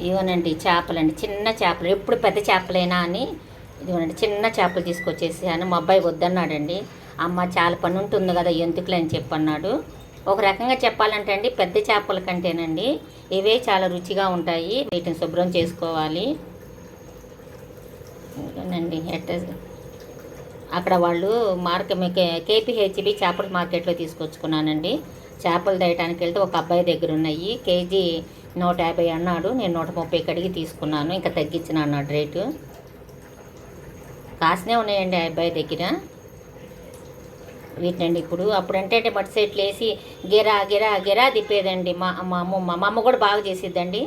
ఇవనండి చేపలండి. చిన్న చేపలు. ఎప్పుడు పెద్ద చేపలేనా అని ఇదిగోనండి చిన్న చేపలు తీసుకొచ్చేసాను. మా అబ్బాయి వద్దన్నాడండి. అమ్మ చాలా పని ఉంటుంది కదా ఎందుకులే అని చెప్పన్నాడు. ఒక రకంగా చెప్పాలంటే అండి పెద్ద చేపల కంటేనండి ఇవే చాలా రుచిగా ఉంటాయి. వీటిని శుభ్రం చేసుకోవాలి. అండి ఎట్ట అక్కడ వాళ్ళు మార్కెట్ కేపీహెచ్బి చేపల మార్కెట్లో తీసుకొచ్చుకున్నానండి. చేపలు తేయడానికి వెళ్తే ఒక అబ్బాయి దగ్గర ఉన్నాయి. కేజీ నూట యాభై అన్నాడు. నేను నూట ముప్పై కడిగి తీసుకున్నాను. ఇంకా తగ్గించిన అన్నాడు రేటు. కాసునే ఉన్నాయండి అబ్బాయి దగ్గర. వీటినండి ఇప్పుడు అప్పుడంటే బట్ మట్టి సెట్లు వేసి గిరా గిరా గిరా తిప్పేదండి మా మా అమ్మమ్మ మా అమ్మ కూడా బాగా చేసిద్దండి.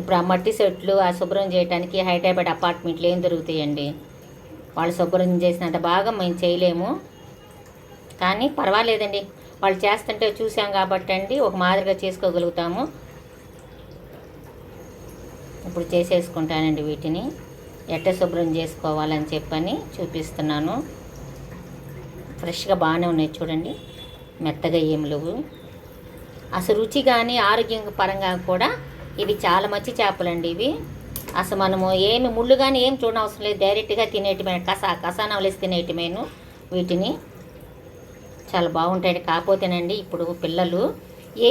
ఇప్పుడు ఆ మట్టి సెట్లు ఆ శుభ్రం చేయడానికి హైదరాబాద్ అపార్ట్మెంట్లు ఏం దొరుకుతాయండి? వాళ్ళు శుభ్రం చేసినంత బాగా మేము చేయలేము. కానీ పర్వాలేదండి. వాళ్ళు చేస్తుంటే చూసాం కాబట్టి అండి ఒక మాదిరిగా చేసుకోగలుగుతాము. ఇప్పుడు చేసేసుకుంటానండి వీటిని. ఎట్ట శుభ్రం చేసుకోవాలని చెప్పని చూపిస్తున్నాను. ఫ్రెష్గా బాగానే ఉన్నాయి చూడండి మెత్తగా ఏం లేవు. అసలు రుచి కానీ ఆరోగ్యం పరంగా కూడా ఇవి చాలా మంచి చేపలండి ఇవి. అసలు మనము ఏమి ముళ్ళు కానీ ఏం చూడనవసరం లేదు డైరెక్ట్గా తినేయటమే కస కసానం తినేయటమేను వీటిని. చాలా బాగుంటాయండి. కాకపోతేనండి ఇప్పుడు పిల్లలు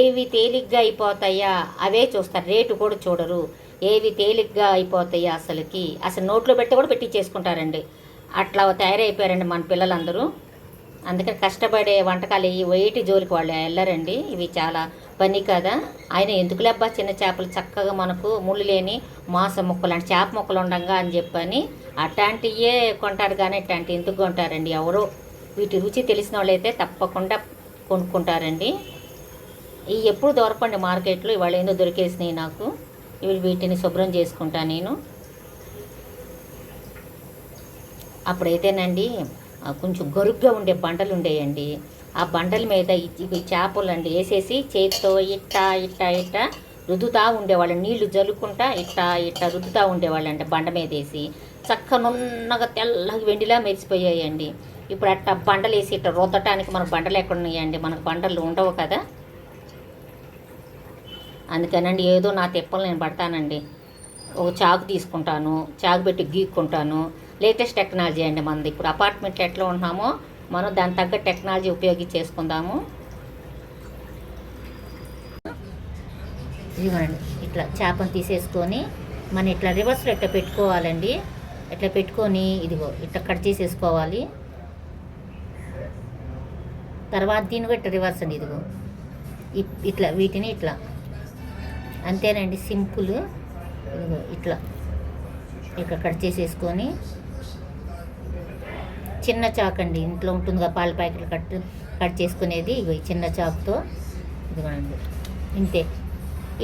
ఏవి తేలిగ్గా అయిపోతాయా అవే చూస్తారు. రేటు కూడా చూడరు. ఏవి తేలిగ్గా అయిపోతాయా అసలుకి? అసలు నోట్లో పెట్టి కూడా పెట్టించేసుకుంటారండి అట్లా తయారైపోయారండి మన పిల్లలందరూ. అందుకని కష్టపడే వంటకాలు ఈ వేటి జోలికి వాళ్ళు వెళ్ళారండి. ఇవి చాలా పని కదా. ఆయన ఎందుకులేబ్బా చిన్న చేపలు చక్కగా మనకు ముళ్ళు లేని మాంసం ముక్కలు అంటే చేప ముక్కలు ఉండంగా అని చెప్పని అట్లాంటియే కొంటారు కానీ ఇట్లాంటి ఎందుకు కొంటారండి ఎవరో వీటి రుచి తెలిసిన వాళ్ళైతే తప్పకుండా కొనుక్కుంటారండి. ఇవి ఎప్పుడు దొరకండి మార్కెట్లో ఇవాళ ఏందో దొరికేసినాయి నాకు. ఇవి వీటిని శుభ్రం చేసుకుంటా నేను. అప్పుడైతేనండి కొంచెం గరుగ్గా ఉండే బండలు ఉండేయండి. ఆ బండల మీద ఇవి చేపలు అండి వేసేసి చేతితో ఇట్టా ఇట్టా ఇట్ట రుద్దుతా ఉండేవాళ్ళు. నీళ్ళు జల్లుకుంటా ఇట్ట ఇట్ట రుద్దుతా ఉండేవాళ్ళండి బండ మీద వేసి. చక్క నున్నగా తెల్లగా వెండిలా మెరిసిపోయాయండి. ఇప్పుడు అట్ట బండలు వేసి ఇట్ట రుద్దటానికి మనకు బండలు ఎక్కడ ఉన్నాయండి మనకు బండలు ఉండవు కదా? అందుకనండి ఏదో నా తిప్పలు నేను పడతానండి. ఒక చాకు తీసుకుంటాను చాకు పెట్టి గీక్కుంటాను. లేటెస్ట్ టెక్నాలజీ అండి మనది. ఇప్పుడు అపార్ట్మెంట్ ఎట్లా ఉంటున్నామో మనం దాని తగ్గ టెక్నాలజీ ఉపయోగించేసుకుందాము. ఇవ్వండి ఇట్లా చేపను తీసేసుకొని మనం ఇట్లా రివర్స్లో ఇట్లా పెట్టుకోవాలండి? ఇట్లా పెట్టుకొని ఇదిగో ఇట్లా కట్ చేసేసుకోవాలి. తర్వాత దీన్ని కూడా రివర్స్ అండి ఇదిగో. ఇట్లా వీటిని ఇట్లా. అంతేనండి సింపుల్. ఇదిగో ఇట్లా. ఇట్లా కట్ చేసేసుకొని. చిన్న చాక్ అండి ఇంట్లో ఉంటుందిగా పాల ప్యాకెట్లు కట్ కట్ చేసుకునేది. ఇగో ఈ చిన్న చాకుతో. ఇదిగోనండి. ఇంతే.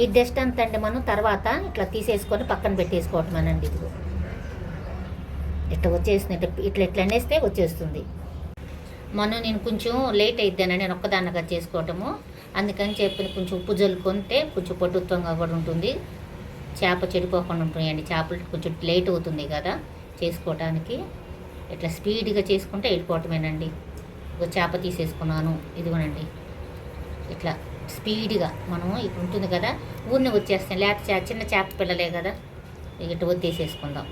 ఈ డస్ట్ అంత అండి మనం తర్వాత ఇట్లా తీసేసుకొని పక్కన పెట్టేసుకోవటం అనండి ఇదిగో. ఇట్లా వచ్చేస్తుంది ఇట్లా ఇట్లా ఇట్లా అనేస్తే వచ్చేస్తుంది. మనం నేను కొంచెం లేట్ అయిద్దానని నేను ఒక్కదాన్నగా చేసుకోవటము. అందుకని చెప్పి కొంచెం ఉప్పు జల్లుకుంటే కొంచెం పటుత్వంగా కూడా ఉంటుంది. చేప చెడిపోకుండా ఉంటుందండి. చేపలు కొంచెం లేట్ అవుతుంది కదా చేసుకోవటానికి. ఇట్లా స్పీడ్గా చేసుకుంటే వెళ్ళిపోవటమేనండి. ఒక చేప తీసేసుకున్నాను. ఇదిగోనండి. ఇట్లా స్పీడ్గా మనం ఇప్పుడు ఉంటుంది కదా ఊరిని వచ్చేస్తాం లేకపోతే చే- చిన్న చేప పిల్లలే కదా. ఇక ఇట్లా వద్దేసేసుకుందాం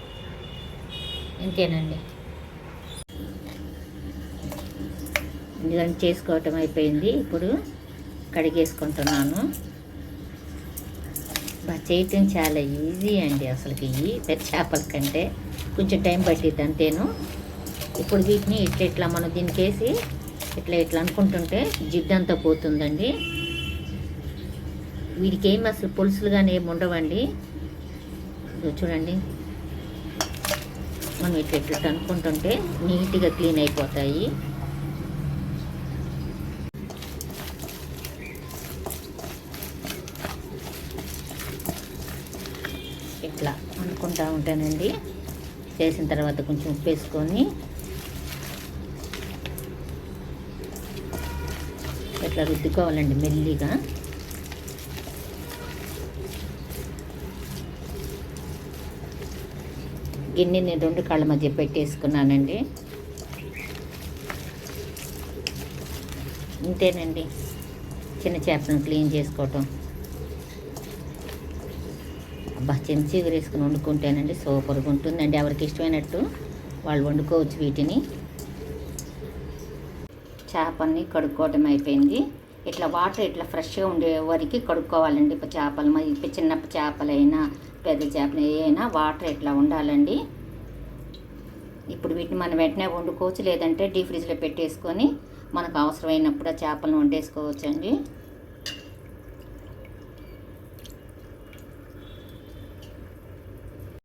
ఇంతేనండి. ఇదంతా చేసుకోవటం అయిపోయింది. ఇప్పుడు కడిగేసుకుంటున్నాను. చేయటం చాలా ఈజీ అండి అసలుకి. ఈ పెద్ద చేపల కంటే కొంచెం టైం పట్టిద్ది అంతేను. ఇప్పుడు వీటిని ఇట్లా ఇట్లా మనం దీనికేసి ఇట్లా ఇట్లా అనుకుంటుంటే జిడ్డంతా పోతుందండి. వీటికి ఏమి అసలు పులుసులు కానీ ఏమి ఉండవండి చూడండి. మనం ఇట్లా ఇట్లా అనుకుంటుంటే నీట్గా క్లీన్ అయిపోతాయి. ఇట్లా అనుకుంటా ఉంటానండి. చేసిన తర్వాత కొంచెం ఉప్పు వేసుకొని ఇట్లా రుద్దుకోవాలండి మెల్లిగా. గిన్నె నేను రెండు కాళ్ళ మధ్య పెట్టేసుకున్నానండి. ఇంతేనండి. చిన్న చేపలను క్లీన్ చేసుకోవటం. అబ్బా చెంచి ఎగురేసుకుని వండుకుంటేనండి. సూపర్గా ఉంటుందండి. ఎవరికి ఇష్టమైనట్టు వాళ్ళు వండుకోవచ్చు వీటిని. చేపల్ని కడుక్కోవటం అయిపోయింది. ఇట్లా వాటర్ ఇట్లా ఫ్రెష్గా ఉండే వరకు కడుక్కోవాలండి. ఇప్పుడు చేపలు మరి ఇప్పుడు చిన్న చేపలైనా పెద్ద చేపలు అయినా వాటర్ ఇట్లా ఉండాలండి. ఇప్పుడు వీటిని మనం వెంటనే వండుకోవచ్చు. లేదంటే డీ ఫ్రిడ్జ్లో పెట్టేసుకొని మనకు అవసరమైనప్పుడు ఆ చేపలను వండేసుకోవచ్చు అండి